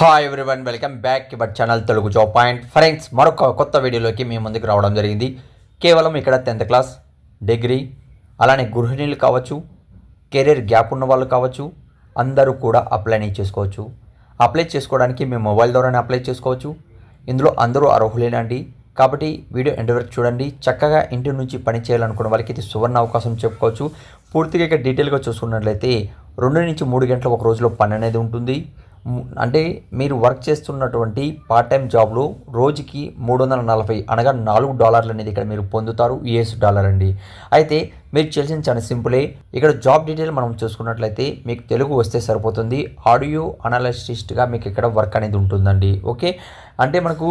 Hi everyone welcome back but channel Telugu job point friends మరొక కొత్త వీడియోలోకి మీ ముందుకు రావడం జరిగింది. కేవలం ఇక్కడ టెన్త్ క్లాస్ డిగ్రీ అలానే గృహిణీలు కావచ్చు కెరీర్ గ్యాప్ ఉన్న వాళ్ళు కావచ్చు అందరూ కూడా అప్లై చేసుకోవచ్చు. అప్లై చేసుకోవడానికి మీ మొబైల్ ద్వారానే అప్లై చేసుకోవచ్చు. ఇందులో అందరూ అర్హులేనండి. కాబట్టి వీడియో ఎండ్ వరకు చూడండి. చక్కగా ఇంటి నుంచి పని చేయాలనుకున్న వాళ్ళకి ఇది సువర్ణ అవకాశం చెప్పుకోవచ్చు. పూర్తిగా ఇక డీటెయిల్గా చూసుకున్నట్లయితే రెండు నుంచి మూడు గంటల ఒక రోజులో పని అనేది ఉంటుంది. అంటే మీరు వర్క్ చేస్తున్నటువంటి పార్ట్ టైం జాబ్లో రోజుకి మూడు వందల నలభై అనగా నాలుగు డాలర్లు అనేది ఇక్కడ మీరు పొందుతారు యుఎస్ డాలర్ అండి. అయితే మీరు చేసిన చాలా సింపులే ఇక్కడ జాబ్ డీటెయిల్ మనం చూసుకున్నట్లయితే మీకు తెలుగు వస్తే సరిపోతుంది. ఆడియో అనాలిస్టిస్ట్గా మీకు ఇక్కడ వర్క్ అనేది ఉంటుందండి. ఓకే అంటే మనకు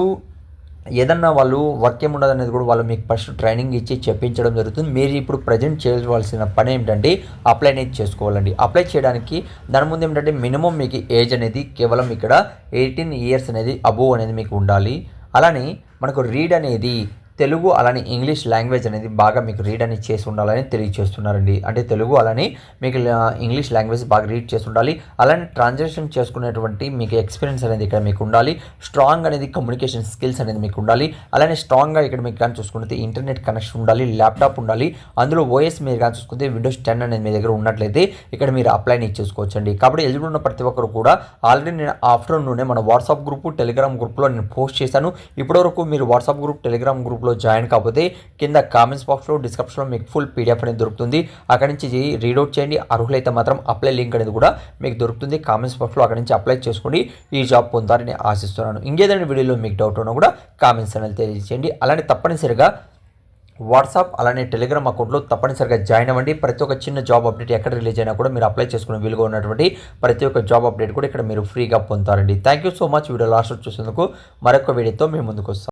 ఏదన్నా వాళ్ళు వర్క్ ఉండదు అనేది కూడా వాళ్ళు మీకు ఫస్ట్ ట్రైనింగ్ ఇచ్చి చెప్పించడం జరుగుతుంది. మీరు ఇప్పుడు ప్రజెంట్ చేయవలసిన పని ఏమిటంటే అప్లై అనేది చేసుకోవాలండి. అప్లై చేయడానికి దాని ముందు ఏంటంటే మినిమం మీకు ఏజ్ అనేది కేవలం ఇక్కడ ఎయిటీన్ ఇయర్స్ అనేది అబోవ్ అనేది మీకు ఉండాలి. అలానే మనకు రీడ్ అనేది తెలుగు అలానే ఇంగ్లీష్ లాంగ్వేజ్ అనేది బాగా మీకు రీడ్ అనేది చేసి ఉండాలని తెలియజేస్తున్నారండి అంటే తెలుగు అలానే మీకు ఇంగ్లీష్ లాంగ్వేజ్ బాగా రీడ్ చేసి ఉండాలి. అలానే ట్రాన్సాక్షన్ చేసుకునేటువంటి మీకు ఎక్స్పీరియన్స్ అనేది ఇక్కడ మీకు ఉండాలి. స్ట్రాంగ్ అనేది కమ్యూనికేషన్ స్కిల్స్ అనేది మీకు ఉండాలి. అలానే స్ట్రాంగ్గా ఇక్కడ మీకు కానీ చూసుకుంటే ఇంటర్నెట్ కనెక్షన్ ఉండాలి ల్యాప్టాప్ ఉండాలి. అందులో ఓఎస్ మీరు కానీ చూసుకుంటే విండోస్ టెన్ అనేది మీ దగ్గర ఉన్నట్లయితే ఇక్కడ మీరు అప్లై చేసుకోవచ్చండి. కాబట్టి ఎలిజిబుల్ ఉన్న ప్రతి ఒక్కరు కూడా ఆల్రెడీ నేను ఆఫ్టర్నూనే మన వాట్సాప్ గ్రూప్ టెలిగ్రామ్ గ్రూప్లో నేను పోస్ట్ చేశాను. ఇప్పటివరకు మీరు వాట్సాప్ గ్రూప్ టెలిగ్రామ్ గ్రూప్లో జాయిన్ కాకపోతే కింద కామెంట్స్ బాక్స్లో డిస్క్రిప్షన్లో మీకు ఫుల్ పీడిఎఫ్ అనేది దొరుకుతుంది. అక్కడి నుంచి రీడౌట్ చేయండి. అర్హులైతే మాత్రం అప్లై లింక్ అనేది కూడా మీకు దొరుకుతుంది. కామెంట్స్ బాక్స్లో అక్కడి నుంచి అప్లై చేసుకోండి. ఈ జాబ్ పొందాలని ఆశిస్తున్నాను. ఇంకేదైనా వీడియోలో మీకు డౌట్ ఉన్నా కూడా కామెంట్స్ అనేది తెలియజేయండి. అలానే తప్పనిసరిగా వాట్సాప్ అలానే టెలిగ్రామ్ అకౌంట్లో తప్పనిసరిగా జాయిన్ అవ్వండి. ప్రతి ఒక్క చిన్న జాబ్ అప్డేట్ ఎక్కడ రిలీజ్ అయినా కూడా మీరు అప్లై చేసుకునే వీలుగా ఉన్నటువంటి ప్రతి ఒక్క జాబ్ అప్డేట్ కూడా ఇక్కడ మీరు ఫ్రీగా పొందుతారండి. Thank you so much video last చూసేందుకు మరొక వీడియోతో మేము ముందుకు వస్తాం.